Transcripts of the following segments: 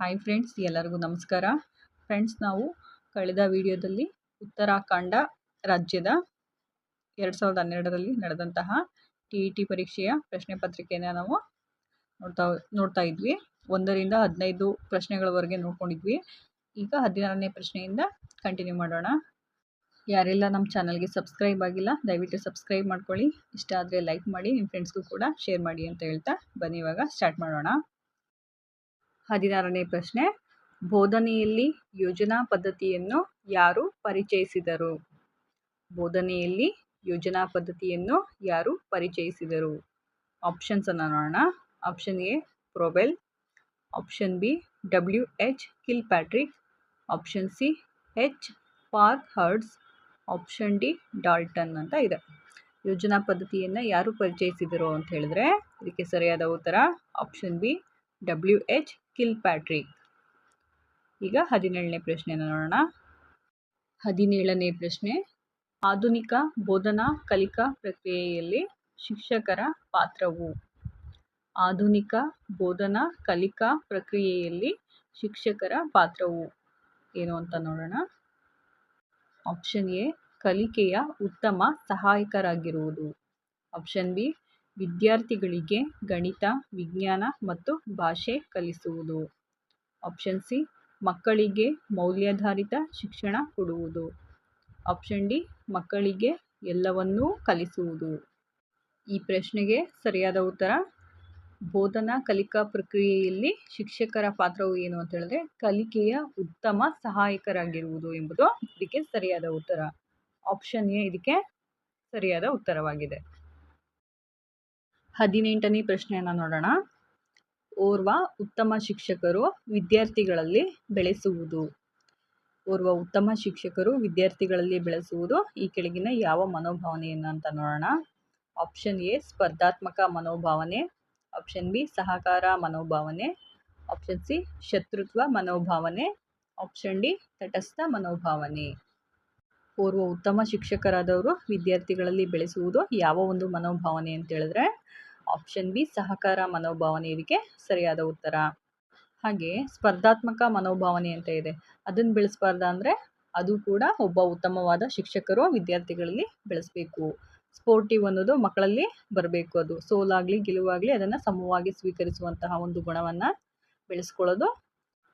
Hi friends ಎಲ್ಲರಿಗೂ ನಮಸ್ಕಾರ. Friends ನಾವು ಕಳೆದ ವಿಡಿಯೋದಲ್ಲಿ ಉತ್ತರಾಖಂಡ ರಾಜ್ಯದ ಎರಡು ಸಾವಿರದ ಹನ್ನೆರಡರಲ್ಲಿ ನಡೆದಂತಹ ಟಿ ಇ ಟಿ ಪರೀಕ್ಷೆಯ ಪ್ರಶ್ನೆ ಪತ್ರಿಕೆಯನ್ನು ನಾವು ನೋಡ್ತಾ ನೋಡ್ತಾ ಇದ್ವಿ. ಒಂದರಿಂದ ಹದಿನೈದು ಪ್ರಶ್ನೆಗಳವರೆಗೆ ನೋಡ್ಕೊಂಡಿದ್ವಿ. ಈಗ ಹದಿನಾರನೇ ಪ್ರಶ್ನೆಯಿಂದ ಕಂಟಿನ್ಯೂ ಮಾಡೋಣ. ಯಾರೆಲ್ಲ ನಮ್ಮ ಚಾನಲ್ಗೆ ಸಬ್ಸ್ಕ್ರೈಬ್ ಆಗಿಲ್ಲ, ದಯವಿಟ್ಟು ಸಬ್ಸ್ಕ್ರೈಬ್ ಮಾಡ್ಕೊಳ್ಳಿ. ಇಷ್ಟ ಆದರೆ ಲೈಕ್ ಮಾಡಿ ನಿಮ್ಮ ಫ್ರೆಂಡ್ಸ್ಗೂ ಕೂಡ ಶೇರ್ ಮಾಡಿ ಅಂತ ಹೇಳ್ತಾ ಬನ್ನಿ. ಇವಾಗ ಸ್ಟಾರ್ಟ್ ಮಾಡೋಣ. ಹದಿನಾರನೇ ಪ್ರಶ್ನೆ, ಬೋಧನೆಯಲ್ಲಿ ಯೋಜನಾ ಪದ್ಧತಿಯನ್ನು ಯಾರು ಪರಿಚಯಿಸಿದರು? ಬೋಧನೆಯಲ್ಲಿ ಯೋಜನಾ ಪದ್ಧತಿಯನ್ನು ಯಾರು ಪರಿಚಯಿಸಿದರು? ಆಪ್ಷನ್ಸನ್ನು ನೋಡೋಣ. Option A Probel option B W H Kilpatrick option C H Parkhurst option D Dalton ಅಂತ ಇದೆ. ಯೋಜನಾ ಪದ್ಧತಿಯನ್ನು ಯಾರು ಪರಿಚಯಿಸಿದರು ಅಂತ ಹೇಳಿದ್ರೆ, ಇದಕ್ಕೆ ಸರಿಯಾದ ಉತ್ತರ option B W H Kilpatrick ಈಗ ಹದಿನೇಳನೇ ಪ್ರಶ್ನೆಯನ್ನು ನೋಡೋಣ. ಹದಿನೇಳನೇ ಪ್ರಶ್ನೆ. ಆಧುನಿಕ ಬೋಧನಾ ಕಲಿಕಾ ಪ್ರಕ್ರಿಯೆಯಲ್ಲಿ ಶಿಕ್ಷಕರ ಪಾತ್ರವು? ಆಧುನಿಕ ಬೋಧನಾ ಕಲಿಕಾ ಪ್ರಕ್ರಿಯೆಯಲ್ಲಿ ಶಿಕ್ಷಕರ ಪಾತ್ರವು? ಏನು ಅಂತ ನೋಡೋಣ. ಆಪ್ಷನ್ ಎ, ಕಲಿಕೆಯ ಉತ್ತಮ ಸಹಾಯಕರಾಗಿರುವುದು. ಆಪ್ಷನ್ ಬಿ ವಿದ್ಯಾರ್ಥಿಗಳಿಗೆ ಗಣಿತ, ವಿಜ್ಞಾನ ಮತ್ತು ಭಾಷೆ ಕಲಿಸುವುದು. ಆಪ್ಷನ್ ಸಿ, ಮಕ್ಕಳಿಗೆ ಮೌಲ್ಯಾಧಾರಿತ ಶಿಕ್ಷಣ ಕೊಡುವುದು. ಆಪ್ಷನ್ ಡಿ, ಮಕ್ಕಳಿಗೆ ಎಲ್ಲವನ್ನೂ ಕಲಿಸುವುದು. ಈ ಪ್ರಶ್ನೆಗೆ ಸರಿಯಾದ ಉತ್ತರ, ಬೋಧನಾ ಕಲಿಕಾ ಪ್ರಕ್ರಿಯೆಯಲ್ಲಿ ಶಿಕ್ಷಕರ ಪಾತ್ರವು ಏನು ಅಂತ ಹೇಳಿದ್ರೆ, ಕಲಿಕೆಯ ಉತ್ತಮ ಸಹಾಯಕರಾಗಿರುವುದು ಎಂಬುದು ಇದಕ್ಕೆ ಸರಿಯಾದ ಉತ್ತರ. ಆಪ್ಷನ್ ಎ, ಇದಕ್ಕೆ ಸರಿಯಾದ ಉತ್ತರವಾಗಿದೆ. ಹದಿನೆಂಟನೇ ಪ್ರಶ್ನೆಯನ್ನು ನೋಡೋಣ. ಓರ್ವ ಉತ್ತಮ ಶಿಕ್ಷಕರು ವಿದ್ಯಾರ್ಥಿಗಳಲ್ಲಿ ಬೆಳೆಸುವುದು. ಓರ್ವ ಉತ್ತಮ ಶಿಕ್ಷಕರು ವಿದ್ಯಾರ್ಥಿಗಳಲ್ಲಿ ಬೆಳೆಸುವುದು ಈ ಕೆಳಗಿನ ಯಾವ ಮನೋಭಾವನೆಯನ್ನು ಅಂತ ನೋಡೋಣ. ಆಪ್ಷನ್ ಎ, ಸ್ಪರ್ಧಾತ್ಮಕ ಮನೋಭಾವನೆ. ಆಪ್ಷನ್ ಬಿ, ಸಹಕಾರ ಮನೋಭಾವನೆ. ಆಪ್ಷನ್ ಸಿ, ಶತ್ರುತ್ವ ಮನೋಭಾವನೆ. ಆಪ್ಷನ್ ಡಿ, ತಟಸ್ಥ ಮನೋಭಾವನೆ. ಓರ್ವ ಉತ್ತಮ ಶಿಕ್ಷಕರಾದವರು ವಿದ್ಯಾರ್ಥಿಗಳಲ್ಲಿ ಬೆಳೆಸುವುದು ಯಾವ ಒಂದು ಮನೋಭಾವನೆ ಅಂತ ಹೇಳಿದ್ರೆ ಆಪ್ಷನ್ ಬಿ ಸಹಕಾರ ಮನೋಭಾವನೆ ಇದಕ್ಕೆ ಸರಿಯಾದ ಉತ್ತರ. ಹಾಗೆ ಸ್ಪರ್ಧಾತ್ಮಕ ಮನೋಭಾವನೆ ಅಂತ ಇದೆ. ಅದನ್ನು ಬೆಳೆಸಬಾರ್ದ ಅಂದರೆ ಅದು ಕೂಡ ಒಬ್ಬ ಉತ್ತಮವಾದ ಶಿಕ್ಷಕರು ವಿದ್ಯಾರ್ಥಿಗಳಲ್ಲಿ ಬೆಳೆಸಬೇಕು. ಸ್ಪೋರ್ಟಿವ್ ಅನ್ನೋದು ಮಕ್ಕಳಲ್ಲಿ ಬರಬೇಕು ಅದು. ಸೋಲಾಗಲಿ, ಗೆಲುವಾಗಲಿ ಅದನ್ನು ಸಮವಾಗಿ ಸ್ವೀಕರಿಸುವಂತಹ ಒಂದು ಗುಣವನ್ನು ಬೆಳೆಸ್ಕೊಳ್ಳೋದು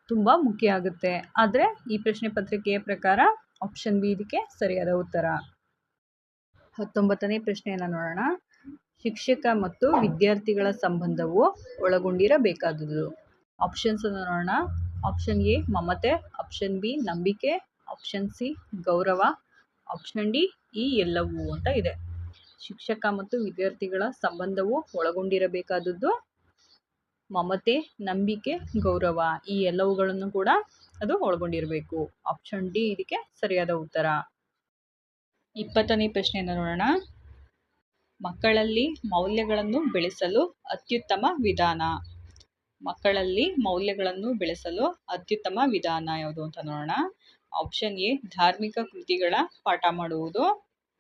ತುಂಬ ಮುಖ್ಯ ಆಗುತ್ತೆ. ಆದರೆ ಈ ಪ್ರಶ್ನೆ ಪತ್ರಿಕೆಯ ಪ್ರಕಾರ ಆಪ್ಷನ್ ಬಿ ಇದಕ್ಕೆ ಸರಿಯಾದ ಉತ್ತರ. ಹತ್ತೊಂಬತ್ತನೇ ಪ್ರಶ್ನೆಯನ್ನು ನೋಡೋಣ. ಶಿಕ್ಷಕ ಮತ್ತು ವಿದ್ಯಾರ್ಥಿಗಳ ಸಂಬಂಧವು ಒಳಗೊಂಡಿರಬೇಕಾದುದು. ಆಪ್ಷನ್ಸನ್ನು ನೋಡೋಣ. ಆಪ್ಷನ್ ಎ ಮಮತೆ. ಆಪ್ಷನ್ ಬಿ ನಂಬಿಕೆ. ಆಪ್ಷನ್ ಸಿ ಗೌರವ. ಆಪ್ಷನ್ ಡಿ ಈ ಎಲ್ಲವೂ ಅಂತ ಇದೆ. ಶಿಕ್ಷಕ ಮತ್ತು ವಿದ್ಯಾರ್ಥಿಗಳ ಸಂಬಂಧವು ಒಳಗೊಂಡಿರಬೇಕಾದದ್ದು ಮಮತೆ, ನಂಬಿಕೆ, ಗೌರವ, ಈ ಎಲ್ಲವುಗಳನ್ನು ಕೂಡ ಅದು ಒಳಗೊಂಡಿರಬೇಕು. ಆಪ್ಷನ್ ಡಿ ಇದಕ್ಕೆ ಸರಿಯಾದ ಉತ್ತರ. ಇಪ್ಪತ್ತನೇ ಪ್ರಶ್ನೆಯನ್ನು ನೋಡೋಣ. ಮಕ್ಕಳಲ್ಲಿ ಮೌಲ್ಯಗಳನ್ನು ಬೆಳೆಸಲು ಅತ್ಯುತ್ತಮ ವಿಧಾನ. ಮಕ್ಕಳಲ್ಲಿ ಮೌಲ್ಯಗಳನ್ನು ಬೆಳೆಸಲು ಅತ್ಯುತ್ತಮ ವಿಧಾನ ಯಾವುದು ಅಂತ ನೋಡೋಣ. ಆಪ್ಷನ್ ಎ ಧಾರ್ಮಿಕ ಕೃತಿಗಳ ಪಾಠ ಮಾಡುವುದು.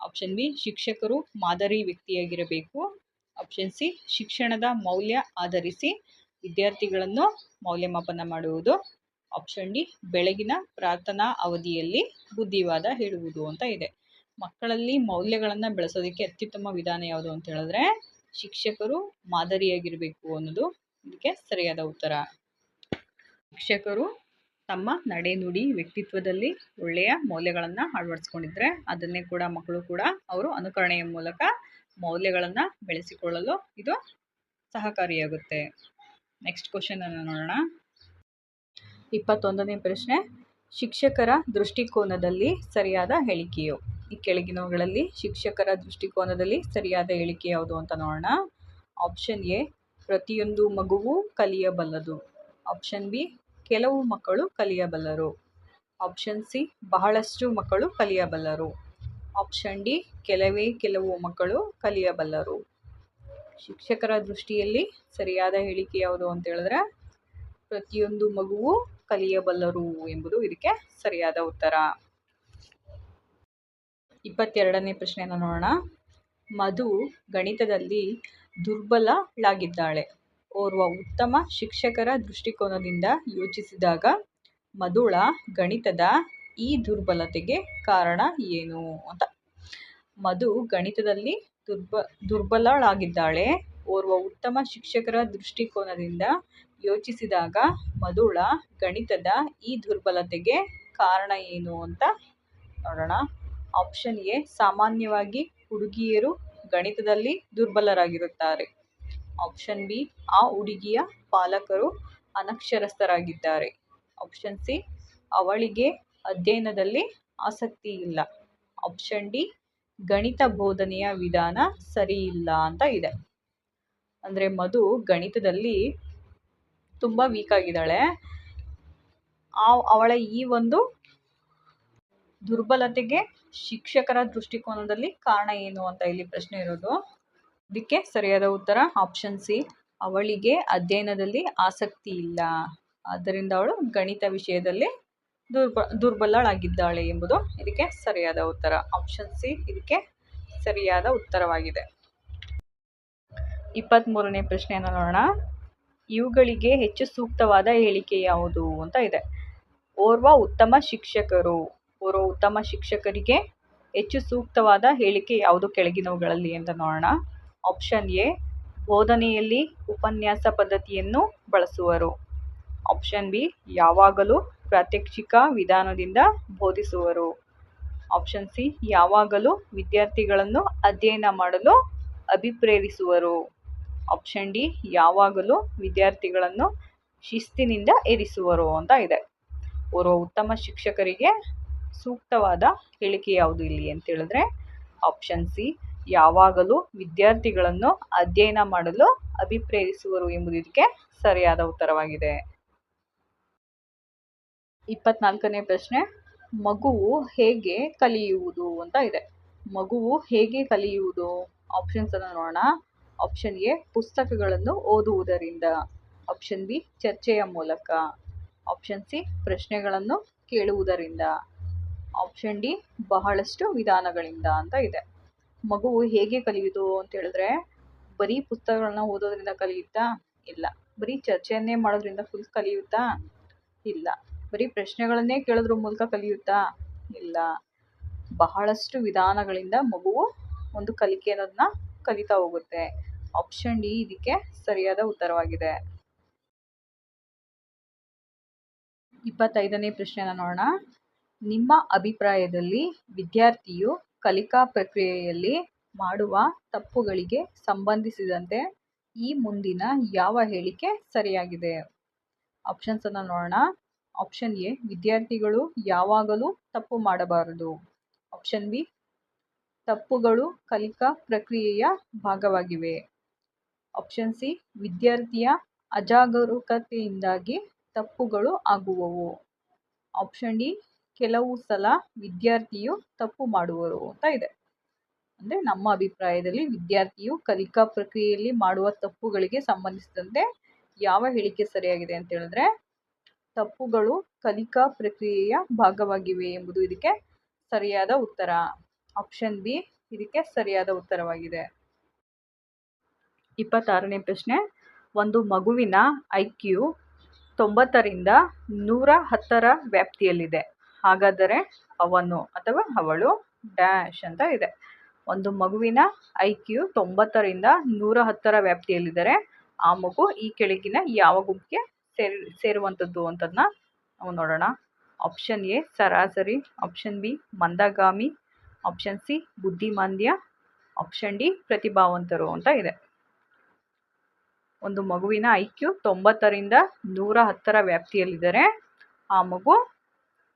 ಆಪ್ಷನ್ ಬಿ ಶಿಕ್ಷಕರು ಮಾದರಿ ವ್ಯಕ್ತಿಯಾಗಿರಬೇಕು. ಆಪ್ಷನ್ ಸಿ ಶಿಕ್ಷಣದ ಮೌಲ್ಯ ಆಧರಿಸಿ ವಿದ್ಯಾರ್ಥಿಗಳನ್ನು ಮೌಲ್ಯಮಾಪನ ಮಾಡುವುದು. ಆಪ್ಷನ್ ಡಿ ಬೆಳಗಿನ ಪ್ರಾರ್ಥನಾ ಅವಧಿಯಲ್ಲಿ ಬುದ್ಧಿವಾದ ಹೇಳುವುದು ಅಂತ ಇದೆ. ಮಕ್ಕಳಲ್ಲಿ ಮೌಲ್ಯಗಳನ್ನು ಬೆಳೆಸೋದಕ್ಕೆ ಅತ್ಯುತ್ತಮ ವಿಧಾನ ಯಾವುದು ಅಂತ ಹೇಳಿದ್ರೆ ಶಿಕ್ಷಕರು ಮಾದರಿಯಾಗಿರಬೇಕು ಅನ್ನೋದು ಇದಕ್ಕೆ ಸರಿಯಾದ ಉತ್ತರ. ಶಿಕ್ಷಕರು ತಮ್ಮ ನಡೆ ನುಡಿ ವ್ಯಕ್ತಿತ್ವದಲ್ಲಿ ಒಳ್ಳೆಯ ಮೌಲ್ಯಗಳನ್ನು ಅಳವಡಿಸ್ಕೊಂಡಿದ್ರೆ ಅದನ್ನೇ ಕೂಡ ಮಕ್ಕಳು ಕೂಡ ಅವರು ಅನುಕರಣೆಯ ಮೂಲಕ ಮೌಲ್ಯಗಳನ್ನು ಬೆಳೆಸಿಕೊಳ್ಳಲು ಇದು ಸಹಕಾರಿಯಾಗುತ್ತೆ. ನೆಕ್ಸ್ಟ್ ಕ್ವಶನನ್ನು ನೋಡೋಣ. ಇಪ್ಪತ್ತೊಂದನೇ ಪ್ರಶ್ನೆ. ಶಿಕ್ಷಕರ ದೃಷ್ಟಿಕೋನದಲ್ಲಿ ಸರಿಯಾದ ಹೇಳಿಕೆಯು. ಈ ಕೆಳಗಿನವುಗಳಲ್ಲಿ ಶಿಕ್ಷಕರ ದೃಷ್ಟಿಕೋನದಲ್ಲಿ ಸರಿಯಾದ ಹೇಳಿಕೆ ಯಾವುದು ಅಂತ ನೋಡೋಣ. ಆಪ್ಷನ್ ಎ ಪ್ರತಿಯೊಂದು ಮಗುವು ಕಲಿಯಬಲ್ಲದು. ಆಪ್ಷನ್ ಬಿ ಕೆಲವು ಮಕ್ಕಳು ಕಲಿಯಬಲ್ಲರು. ಆಪ್ಷನ್ ಸಿ ಬಹಳಷ್ಟು ಮಕ್ಕಳು ಕಲಿಯಬಲ್ಲರು. ಆಪ್ಷನ್ ಡಿ ಕೆಲವೇ ಕೆಲವು ಮಕ್ಕಳು ಕಲಿಯಬಲ್ಲರು. ಶಿಕ್ಷಕರ ದೃಷ್ಟಿಯಲ್ಲಿ ಸರಿಯಾದ ಹೇಳಿಕೆ ಯಾವುದು ಅಂತ ಹೇಳಿದ್ರೆ, ಪ್ರತಿಯೊಂದು ಮಗುವು ಕಲಿಯಬಲ್ಲರು ಎಂಬುದು ಇದಕ್ಕೆ ಸರಿಯಾದ ಉತ್ತರ. ಇಪ್ಪತ್ತೆರಡನೇ ಪ್ರಶ್ನೆಯನ್ನು ನೋಡೋಣ. ಮಧು ಗಣಿತದಲ್ಲಿ ದುರ್ಬಲಳಾಗಿದ್ದಾಳೆ. ಓರ್ವ ಉತ್ತಮ ಶಿಕ್ಷಕರ ದೃಷ್ಟಿಕೋನದಿಂದ ಯೋಚಿಸಿದಾಗ ಮಧುಳ ಗಣಿತದ ಈ ದುರ್ಬಲತೆಗೆ ಕಾರಣ ಏನು ಅಂತ. ಮಧು ಗಣಿತದಲ್ಲಿ ದುರ್ಬ, ದುರ್ಬಲಳಾಗಿದ್ದಾಳೆ. ಓರ್ವ ಉತ್ತಮ ಶಿಕ್ಷಕರ ದೃಷ್ಟಿಕೋನದಿಂದ ಯೋಚಿಸಿದಾಗ ಮಧುಳ ಗಣಿತದ ಈ ದುರ್ಬಲತೆಗೆ ಕಾರಣ ಏನು ಅಂತ ನೋಡೋಣ. ಆಪ್ಷನ್ ಎ ಸಾಮಾನ್ಯವಾಗಿ ಹುಡುಗಿಯರು ಗಣಿತದಲ್ಲಿ ದುರ್ಬಲರಾಗಿರುತ್ತಾರೆ. ಆಪ್ಷನ್ ಬಿ, ಆ ಹುಡುಗಿಯ ಪಾಲಕರು ಅನಕ್ಷರಸ್ಥರಾಗಿದ್ದಾರೆ. ಆಪ್ಷನ್ ಸಿ, ಅವಳಿಗೆ ಅಧ್ಯಯನದಲ್ಲಿ ಆಸಕ್ತಿ ಇಲ್ಲ. ಆಪ್ಷನ್ ಡಿ, ಗಣಿತ ಬೋಧನೆಯ ವಿಧಾನ ಸರಿಯಿಲ್ಲ ಅಂತ ಇದೆ. ಅಂದರೆ ಮಧು ಗಣಿತದಲ್ಲಿ ತುಂಬ ವೀಕ್ ಆಗಿದ್ದಾಳೆ. ಆ, ಅವಳ ಈ ಒಂದು ದುರ್ಬಲತೆಗೆ ಶಿಕ್ಷಕರ ದೃಷ್ಟಿಕೋನದಲ್ಲಿ ಕಾರಣ ಏನು ಅಂತ ಇಲ್ಲಿ ಪ್ರಶ್ನೆ ಇರೋದು. ಇದಕ್ಕೆ ಸರಿಯಾದ ಉತ್ತರ ಆಪ್ಷನ್ ಸಿ ಅವಳಿಗೆ ಅಧ್ಯಯನದಲ್ಲಿ ಆಸಕ್ತಿ ಇಲ್ಲ. ಆದ್ದರಿಂದ ಅವಳು ಗಣಿತ ವಿಷಯದಲ್ಲಿ ದುರ್ಬ, ದುರ್ಬಲಳಾಗಿದ್ದಾಳೆ ಎಂಬುದು ಇದಕ್ಕೆ ಸರಿಯಾದ ಉತ್ತರ. ಆಪ್ಷನ್ ಸಿ ಇದಕ್ಕೆ ಸರಿಯಾದ ಉತ್ತರವಾಗಿದೆ. ಇಪ್ಪತ್ತ್ಮೂರನೇ ಪ್ರಶ್ನೆಯನ್ನು ನೋಡೋಣ. ಇವುಗಳಿಗೆ ಹೆಚ್ಚು ಸೂಕ್ತವಾದ ಹೇಳಿಕೆ ಯಾವುದು ಅಂತ ಇದೆ. ಓರ್ವ ಉತ್ತಮ ಶಿಕ್ಷಕರು. ಓರ್ವ ಉತ್ತಮ ಶಿಕ್ಷಕರಿಗೆ ಹೆಚ್ಚು ಸೂಕ್ತವಾದ ಹೇಳಿಕೆ ಯಾವುದು ಕೆಳಗಿನವುಗಳಲ್ಲಿ ಅಂತ ನೋಡೋಣ. ಆಪ್ಷನ್ ಎ, ಬೋಧನೆಯಲ್ಲಿ ಉಪನ್ಯಾಸ ಪದ್ಧತಿಯನ್ನು ಬಳಸುವರು. ಆಪ್ಷನ್ ಬಿ, ಯಾವಾಗಲೂ ಪ್ರಾತ್ಯಕ್ಷಿಕ ವಿಧಾನದಿಂದ ಬೋಧಿಸುವರು. ಆಪ್ಷನ್ ಸಿ, ಯಾವಾಗಲೂ ವಿದ್ಯಾರ್ಥಿಗಳನ್ನು ಅಧ್ಯಯನ ಮಾಡಲು ಅಭಿಪ್ರೇರಿಸುವರು. ಆಪ್ಷನ್ ಡಿ, ಯಾವಾಗಲೂ ವಿದ್ಯಾರ್ಥಿಗಳನ್ನು ಶಿಸ್ತಿನಿಂದ ಇರಿಸುವರು ಅಂತ ಇದೆ. ಓರ್ವ ಉತ್ತಮ ಶಿಕ್ಷಕರಿಗೆ ಸೂಕ್ತವಾದ ಹೇಳಿಕೆ ಯಾವುದು ಇಲ್ಲಿ ಅಂತ ಹೇಳಿದ್ರೆ ಆಪ್ಷನ್ ಸಿ ಯಾವಾಗಲೂ ವಿದ್ಯಾರ್ಥಿಗಳನ್ನು ಅಧ್ಯಯನ ಮಾಡಲು ಅಭಿಪ್ರೇರಿಸುವರು ಎಂಬುದು ಇದಕ್ಕೆ ಸರಿಯಾದ ಉತ್ತರವಾಗಿದೆ. ಇಪ್ಪತ್ನಾಲ್ಕನೇ ಪ್ರಶ್ನೆ, ಮಗುವು ಹೇಗೆ ಕಲಿಯುವುದು ಅಂತ ಇದೆ. ಮಗುವು ಹೇಗೆ ಕಲಿಯುವುದು? ಆಪ್ಷನ್ಸ್ ಅನ್ನು ನೋಡೋಣ. ಆಪ್ಷನ್ ಎ, ಪುಸ್ತಕಗಳನ್ನು ಓದುವುದರಿಂದ. ಆಪ್ಷನ್ ಬಿ, ಚರ್ಚೆಯ ಮೂಲಕ. ಆಪ್ಷನ್ ಸಿ, ಪ್ರಶ್ನೆಗಳನ್ನು ಕೇಳುವುದರಿಂದ. ಆಪ್ಷನ್ ಡಿ ಬಹಳಷ್ಟು ವಿಧಾನಗಳಿಂದ ಅಂತ ಇದೆ. ಮಗುವು ಹೇಗೆ ಕಲಿಯುವುದು ಅಂತ ಹೇಳಿದ್ರೆ, ಬರೀ ಪುಸ್ತಕಗಳನ್ನ ಓದೋದ್ರಿಂದ ಕಲಿಯುತ್ತಾ ಇಲ್ಲ. ಬರೀ ಚರ್ಚೆಯನ್ನೇ ಮಾಡೋದ್ರಿಂದ ಫುಲ್ ಕಲಿಯುತ್ತಾ ಇಲ್ಲ. ಬರೀ ಪ್ರಶ್ನೆಗಳನ್ನೇ ಕೇಳೋದ್ರ ಮೂಲಕ ಕಲಿಯುತ್ತಾ ಇಲ್ಲ. ಬಹಳಷ್ಟು ವಿಧಾನಗಳಿಂದ ಮಗುವು ಒಂದು ಕಲಿಕೆ ಅನ್ನೋದನ್ನ ಕಲಿತಾ ಹೋಗುತ್ತೆ. ಆಪ್ಷನ್ ಡಿ ಇದಕ್ಕೆ ಸರಿಯಾದ ಉತ್ತರವಾಗಿದೆ. ಇಪ್ಪತ್ತೈದನೇ ಪ್ರಶ್ನೆನ ನೋಡೋಣ. ನಿಮ್ಮ ಅಭಿಪ್ರಾಯದಲ್ಲಿ ವಿದ್ಯಾರ್ಥಿಯು ಕಲಿಕಾ ಪ್ರಕ್ರಿಯೆಯಲ್ಲಿ ಮಾಡುವ ತಪ್ಪುಗಳಿಗೆ ಸಂಬಂಧಿಸಿದಂತೆ ಈ ಮುಂದಿನ ಯಾವ ಹೇಳಿಕೆ ಸರಿಯಾಗಿದೆ? ಆಪ್ಷನ್ಸನ್ನು ನೋಡೋಣ. ಆಪ್ಷನ್ ಎ, ವಿದ್ಯಾರ್ಥಿಗಳು ಯಾವಾಗಲೂ ತಪ್ಪು ಮಾಡಬಾರದು. ಆಪ್ಷನ್ ಬಿ, ತಪ್ಪುಗಳು ಕಲಿಕಾ ಪ್ರಕ್ರಿಯೆಯ ಭಾಗವಾಗಿವೆ. ಆಪ್ಷನ್ ಸಿ, ವಿದ್ಯಾರ್ಥಿಯ ಅಜಾಗರೂಕತೆಯಿಂದಾಗಿ ತಪ್ಪುಗಳು ಆಗುವವು. ಆಪ್ಷನ್ ಡಿ ಕೆಲವು ಸಲ ವಿದ್ಯಾರ್ಥಿಯು ತಪ್ಪು ಮಾಡುವರು ಅಂತ ಇದೆ. ಅಂದರೆ ನಮ್ಮ ಅಭಿಪ್ರಾಯದಲ್ಲಿ ವಿದ್ಯಾರ್ಥಿಯು ಕಲಿಕಾ ಪ್ರಕ್ರಿಯೆಯಲ್ಲಿ ಮಾಡುವ ತಪ್ಪುಗಳಿಗೆ ಸಂಬಂಧಿಸಿದಂತೆ ಯಾವ ಹೇಳಿಕೆ ಸರಿಯಾಗಿದೆ ಅಂತ ಹೇಳಿದ್ರೆ, ತಪ್ಪುಗಳು ಕಲಿಕಾ ಪ್ರಕ್ರಿಯೆಯ ಭಾಗವಾಗಿವೆ ಎಂಬುದು ಇದಕ್ಕೆ ಸರಿಯಾದ ಉತ್ತರ. ಆಪ್ಷನ್ ಬಿ, ಇದಕ್ಕೆ ಸರಿಯಾದ ಉತ್ತರವಾಗಿದೆ. ಇಪ್ಪತ್ತಾರನೇ ಪ್ರಶ್ನೆ. ಒಂದು ಮಗುವಿನ ಐ ಕ್ಯೂ ತೊಂಬತ್ತರಿಂದ ನೂರ ಹತ್ತರ ವ್ಯಾಪ್ತಿಯಲ್ಲಿದೆ. ಹಾಗಾದರೆ ಅವನು ಅಥವಾ ಅವಳು ಡ್ಯಾಶ್ ಅಂತ ಇದೆ. ಒಂದು ಮಗುವಿನ ಐ ಕ್ಯೂ ತೊಂಬತ್ತರಿಂದ ನೂರ ಹತ್ತರ ವ್ಯಾಪ್ತಿಯಲ್ಲಿದ್ದರೆ ಆ ಮಗು ಈ ಕೆಳಗಿನ ಯಾವ ಗುಂಪಿಗೆ ಸೇರಿ, ಸೇರುವಂಥದ್ದು ಅಂತದನ್ನ ನಾವು ನೋಡೋಣ. ಆಪ್ಷನ್ ಎ ಸರಾಸರಿ. ಆಪ್ಷನ್ ಬಿ ಮಂದಗಾಮಿ. ಆಪ್ಷನ್ ಸಿ ಬುದ್ಧಿಮಾಂದ್ಯ. ಆಪ್ಷನ್ ಡಿ ಪ್ರತಿಭಾವಂತರು ಅಂತ ಇದೆ. ಒಂದು ಮಗುವಿನ ಐ ಕ್ಯೂ ತೊಂಬತ್ತರಿಂದ ನೂರ ಹತ್ತರ ವ್ಯಾಪ್ತಿಯಲ್ಲಿದ್ದರೆ ಆ ಮಗು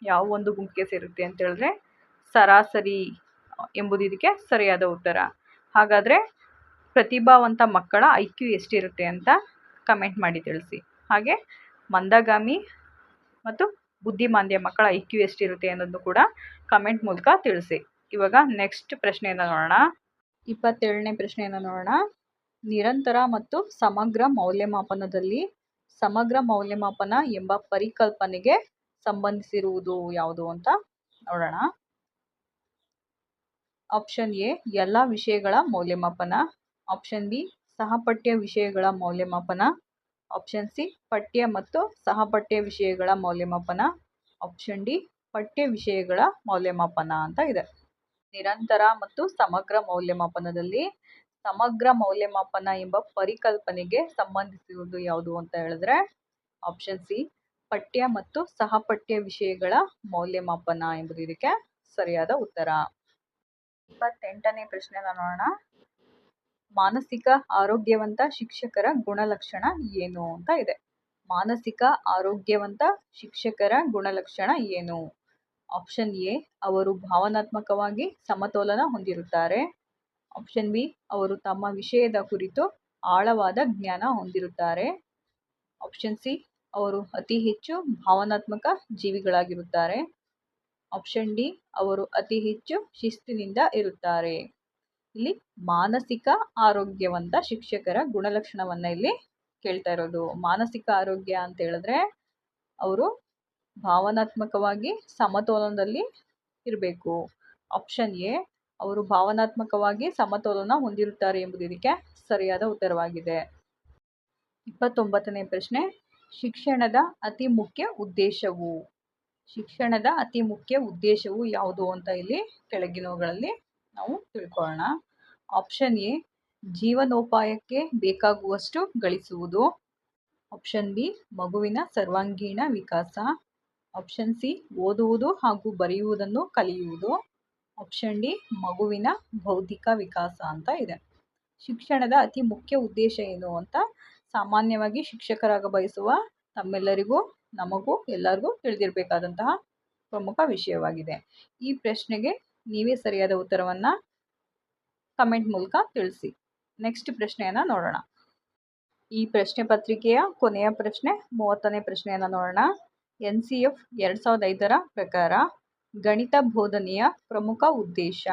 ಯಾವ ಒಂದು ಗುಂಪಿಗೆ ಸೇರುತ್ತೆ ಅಂತ ಹೇಳಿದ್ರೆ ಸರಾಸರಿ ಎಂಬುದು ಇದಕ್ಕೆ ಸರಿಯಾದ ಉತ್ತರ. ಹಾಗಾದರೆ ಪ್ರತಿಭಾವಂತ ಮಕ್ಕಳ ಐ ಕ್ಯೂ ಎಷ್ಟಿರುತ್ತೆ ಅಂತ ಕಮೆಂಟ್ ಮಾಡಿ ತಿಳಿಸಿ. ಹಾಗೆ ಮಂದಗಾಮಿ ಮತ್ತು ಬುದ್ಧಿಮಾಂದ್ಯ ಮಕ್ಕಳ ಐ ಕ್ಯೂ ಎಷ್ಟಿರುತ್ತೆ ಅನ್ನೋದನ್ನು ಕೂಡ ಕಮೆಂಟ್ ಮೂಲಕ ತಿಳಿಸಿ. ಇವಾಗ ನೆಕ್ಸ್ಟ್ ಪ್ರಶ್ನೆಯನ್ನು ನೋಡೋಣ. ಇಪ್ಪತ್ತೇಳನೇ ಪ್ರಶ್ನೆಯನ್ನು ನೋಡೋಣ. ನಿರಂತರ ಮತ್ತು ಸಮಗ್ರ ಮೌಲ್ಯಮಾಪನದಲ್ಲಿ ಸಮಗ್ರ ಮೌಲ್ಯಮಾಪನ ಎಂಬ ಪರಿಕಲ್ಪನೆಗೆ ಸಂಬಂಧಿಸಿರುವುದು ಯಾವುದು ಅಂತ ನೋಡೋಣ. ಆಪ್ಷನ್ ಎ ಎಲ್ಲ ವಿಷಯಗಳ ಮೌಲ್ಯಮಾಪನ. ಆಪ್ಷನ್ ಬಿ ಸಹಪಠ್ಯ ವಿಷಯಗಳ ಮೌಲ್ಯಮಾಪನ. ಆಪ್ಷನ್ ಸಿ ಪಠ್ಯ ಮತ್ತು ಸಹಪಠ್ಯ ವಿಷಯಗಳ ಮೌಲ್ಯಮಾಪನ. ಆಪ್ಷನ್ ಡಿ ಪಠ್ಯ ವಿಷಯಗಳ ಮೌಲ್ಯಮಾಪನ ಅಂತ ಇದೆ. ನಿರಂತರ ಮತ್ತು ಸಮಗ್ರ ಮೌಲ್ಯಮಾಪನದಲ್ಲಿ ಸಮಗ್ರ ಮೌಲ್ಯಮಾಪನ ಎಂಬ ಪರಿಕಲ್ಪನೆಗೆ ಸಂಬಂಧಿಸಿರುವುದು ಯಾವುದು ಅಂತ ಹೇಳಿದ್ರೆ ಆಪ್ಷನ್ ಸಿ ಪಠ್ಯ ಮತ್ತು ಸಹಪಠ್ಯ ವಿಷಯಗಳ ಮೌಲ್ಯಮಾಪನ ಎಂಬುದು ಇದಕ್ಕೆ ಸರಿಯಾದ ಉತ್ತರ. ಇಪ್ಪತ್ತೆಂಟನೇ ಪ್ರಶ್ನೆ ನೋಡೋಣ ಮಾನಸಿಕ ಆರೋಗ್ಯವಂತ ಶಿಕ್ಷಕರ ಗುಣಲಕ್ಷಣ ಏನು ಅಂತ ಇದೆ. ಮಾನಸಿಕ ಆರೋಗ್ಯವಂತ ಶಿಕ್ಷಕರ ಗುಣಲಕ್ಷಣ ಏನು? ಆಪ್ಷನ್ ಎ, ಅವರು ಭಾವನಾತ್ಮಕವಾಗಿ ಸಮತೋಲನ ಹೊಂದಿರುತ್ತಾರೆ. ಆಪ್ಷನ್ ಬಿ, ಅವರು ತಮ್ಮ ವಿಷಯದ ಕುರಿತು ಆಳವಾದ ಜ್ಞಾನ ಹೊಂದಿರುತ್ತಾರೆ. ಆಪ್ಷನ್ ಸಿ ಅವರು ಅತಿ ಹೆಚ್ಚು ಭಾವನಾತ್ಮಕ ಜೀವಿಗಳಾಗಿರುತ್ತಾರೆ. ಆಪ್ಷನ್ ಡಿ ಅವರು ಅತಿ ಹೆಚ್ಚು ಶಿಸ್ತಿನಿಂದ ಇರುತ್ತಾರೆ. ಇಲ್ಲಿ ಮಾನಸಿಕ ಆರೋಗ್ಯವಂತ ಶಿಕ್ಷಕರ ಗುಣಲಕ್ಷಣವನ್ನ ಇಲ್ಲಿ ಕೇಳ್ತಾ ಇರೋದು. ಮಾನಸಿಕ ಆರೋಗ್ಯ ಅಂತ ಹೇಳಿದ್ರೆ ಅವರು ಭಾವನಾತ್ಮಕವಾಗಿ ಸಮತೋಲನದಲ್ಲಿ ಇರಬೇಕು. ಆಪ್ಷನ್ ಎ ಅವರು ಭಾವನಾತ್ಮಕವಾಗಿ ಸಮತೋಲನ ಹೊಂದಿರುತ್ತಾರೆ ಎಂಬುದು ಸರಿಯಾದ ಉತ್ತರವಾಗಿದೆ. ಇಪ್ಪತ್ತೊಂಬತ್ತನೇ ಪ್ರಶ್ನೆ ಶಿಕ್ಷಣದ ಅತಿ ಮುಖ್ಯ ಉದ್ದೇಶವು. ಶಿಕ್ಷಣದ ಅತಿ ಮುಖ್ಯ ಉದ್ದೇಶವು ಯಾವುದು ಅಂತ ಇಲ್ಲಿ ಕೆಳಗಿನವುಗಳಲ್ಲಿ ನಾವು ತಿಳ್ಕೊಳ್ಳೋಣ. ಆಪ್ಷನ್ ಎ ಜೀವನೋಪಾಯಕ್ಕೆ ಬೇಕಾಗುವಷ್ಟು ಗಳಿಸುವುದು. ಆಪ್ಷನ್ ಬಿ ಮಗುವಿನ ಸರ್ವಾಂಗೀಣ ವಿಕಾಸ. ಆಪ್ಷನ್ ಸಿ ಓದುವುದು ಹಾಗೂ ಬರೆಯುವುದನ್ನು ಕಲಿಯುವುದು. ಆಪ್ಷನ್ ಡಿ ಮಗುವಿನ ಬೌದ್ಧಿಕ ವಿಕಾಸ ಅಂತ ಇದೆ. ಶಿಕ್ಷಣದ ಅತಿ ಮುಖ್ಯ ಉದ್ದೇಶ ಏನು ಅಂತ ಸಾಮಾನ್ಯವಾಗಿ ಶಿಕ್ಷಕರಾಗ ಬಯಸುವ ತಮ್ಮೆಲ್ಲರಿಗೂ, ನಮಗೂ, ಎಲ್ಲರಿಗೂ ತಿಳಿದಿರಬೇಕಾದಂತಹ ಪ್ರಮುಖ ವಿಷಯವಾಗಿದೆ. ಈ ಪ್ರಶ್ನೆಗೆ ನೀವೇ ಸರಿಯಾದ ಉತ್ತರವನ್ನು ಕಮೆಂಟ್ ಮೂಲಕ ತಿಳಿಸಿ. ನೆಕ್ಸ್ಟ್ ಪ್ರಶ್ನೆಯನ್ನು ನೋಡೋಣ. ಈ ಪ್ರಶ್ನೆ ಪತ್ರಿಕೆಯ ಕೊನೆಯ ಪ್ರಶ್ನೆ, ಮೂವತ್ತನೇ ಪ್ರಶ್ನೆಯನ್ನು ನೋಡೋಣ. ಎನ್ ಸಿ ಎಫ್ ಎರಡು ಸಾವಿರದ ಐದರ ಪ್ರಕಾರ ಗಣಿತ ಬೋಧನೆಯ ಪ್ರಮುಖ ಉದ್ದೇಶ.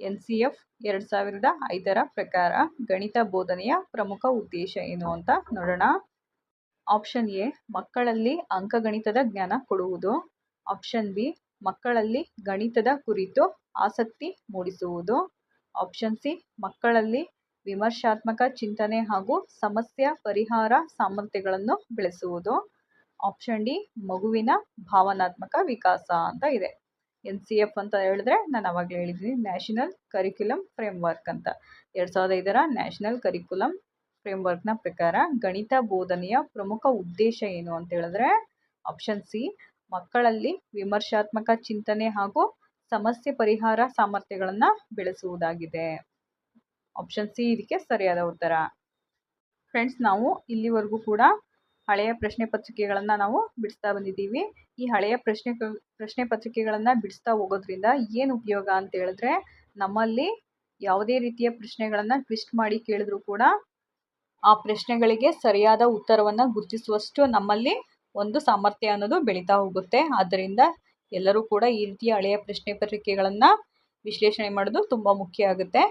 ಎನ್ ಸಿ ಎಫ್ ಎರಡು ಸಾವಿರದ ಐದರ ಪ್ರಕಾರ ಗಣಿತ ಬೋಧನೆಯ ಪ್ರಮುಖ ಉದ್ದೇಶ ಏನು ಅಂತ ನೋಡೋಣ. ಆಪ್ಷನ್ ಎ, ಮಕ್ಕಳಲ್ಲಿ ಅಂಕಗಣಿತದ ಜ್ಞಾನ ಕೊಡುವುದು. ಆಪ್ಷನ್ ಬಿ, ಮಕ್ಕಳಲ್ಲಿ ಗಣಿತದ ಕುರಿತು ಆಸಕ್ತಿ ಮೂಡಿಸುವುದು. ಆಪ್ಷನ್ ಸಿ, ಮಕ್ಕಳಲ್ಲಿ ವಿಮರ್ಶಾತ್ಮಕ ಚಿಂತನೆ ಹಾಗೂ ಸಮಸ್ಯೆ ಪರಿಹಾರ ಸಾಮರ್ಥ್ಯಗಳನ್ನು ಬೆಳೆಸುವುದು. ಆಪ್ಷನ್ ಡಿ, ಮಗುವಿನ ಭಾವನಾತ್ಮಕ ವಿಕಾಸ ಅಂತ ಇದೆ. ಎನ್ ಸಿ ಎಫ್ ಅಂತ ಹೇಳಿದ್ರೆ ನಾನು ಅವಾಗಲೇ ಹೇಳಿದ್ದೀನಿ ನ್ಯಾಷನಲ್ ಕರಿಕ್ಯುಲಮ್ ಫ್ರೇಮ್ವರ್ಕ್ ಅಂತ. ಎರಡು ಸಾವಿರದ ಐದರ ನ್ಯಾಷನಲ್ ಕರಿಕ್ಯುಲಮ್ ಫ್ರೇಮ್ವರ್ಕ್ನ ಪ್ರಕಾರ ಗಣಿತ ಬೋಧನೆಯ ಪ್ರಮುಖ ಉದ್ದೇಶ ಏನು ಅಂತ ಹೇಳಿದ್ರೆ ಆಪ್ಷನ್ ಸಿ ಮಕ್ಕಳಲ್ಲಿ ವಿಮರ್ಶಾತ್ಮಕ ಚಿಂತನೆ ಹಾಗೂ ಸಮಸ್ಯೆ ಪರಿಹಾರ ಸಾಮರ್ಥ್ಯಗಳನ್ನು ಬೆಳೆಸುವುದಾಗಿದೆ. ಆಪ್ಷನ್ ಸಿ ಇದಕ್ಕೆ ಸರಿಯಾದ ಉತ್ತರ. ಫ್ರೆಂಡ್ಸ್ ನಾವು ಇಲ್ಲಿವರೆಗೂ ಕೂಡ ಹಳೆಯ ಪ್ರಶ್ನೆ ಪತ್ರಿಕೆಗಳನ್ನು ನಾವು ಬಿಡಿಸ್ತಾ ಬಂದಿದ್ದೀವಿ. ಈ ಹಳೆಯ ಪ್ರಶ್ನೆ ಪ್ರಶ್ನೆ ಪತ್ರಿಕೆಗಳನ್ನು ಬಿಡಿಸ್ತಾ ಹೋಗೋದ್ರಿಂದ ಏನು ಉಪಯೋಗ ಅಂತ ಹೇಳಿದ್ರೆ ನಮ್ಮಲ್ಲಿ ಯಾವುದೇ ರೀತಿಯ ಪ್ರಶ್ನೆಗಳನ್ನು ಟ್ವಿಸ್ಟ್ ಮಾಡಿ ಕೇಳಿದ್ರೂ ಕೂಡ ಆ ಪ್ರಶ್ನೆಗಳಿಗೆ ಸರಿಯಾದ ಉತ್ತರವನ್ನು ಗುರುತಿಸುವಷ್ಟು ನಮ್ಮಲ್ಲಿ ಒಂದು ಸಾಮರ್ಥ್ಯ ಅನ್ನೋದು ಬೆಳೀತಾ ಹೋಗುತ್ತೆ. ಆದ್ದರಿಂದ ಎಲ್ಲರೂ ಕೂಡ ಈ ರೀತಿಯ ಹಳೆಯ ಪ್ರಶ್ನೆ ಪತ್ರಿಕೆಗಳನ್ನು ವಿಶ್ಲೇಷಣೆ ಮಾಡೋದು ತುಂಬ ಮುಖ್ಯ ಆಗುತ್ತೆ.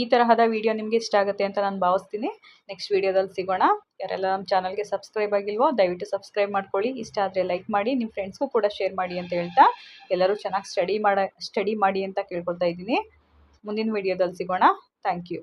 ಈ ತರಹದ ವಿಡಿಯೋ ನಿಮಗೆ ಇಷ್ಟ ಆಗುತ್ತೆ ಅಂತ ನಾನು ಭಾವಿಸ್ತೀನಿ. ನೆಕ್ಸ್ಟ್ ವಿಡಿಯೋದಲ್ಲಿ ಸಿಗೋಣ. ಯಾರೆಲ್ಲ ನಮ್ಮ ಚಾನಲ್ಗೆ ಸಬ್ಸ್ಕ್ರೈಬ್ ಆಗಿಲ್ವೋ, ದಯವಿಟ್ಟು ಸಬ್ಸ್ಕ್ರೈಬ್ ಮಾಡ್ಕೊಳ್ಳಿ. ಇಷ್ಟ ಆದರೆ ಲೈಕ್ ಮಾಡಿ ನಿಮ್ಮ ಫ್ರೆಂಡ್ಸ್ಗೂ ಕೂಡ ಶೇರ್ ಮಾಡಿ ಅಂತ ಹೇಳ್ತಾ ಎಲ್ಲರೂ ಚೆನ್ನಾಗಿ ಸ್ಟಡಿ ಮಾಡ ಸ್ಟಡಿ ಮಾಡಿ ಅಂತ ಕೇಳ್ಕೊಳ್ತಾ ಇದ್ದೀನಿ. ಮುಂದಿನ ವಿಡಿಯೋದಲ್ಲಿ ಸಿಗೋಣ. Thank you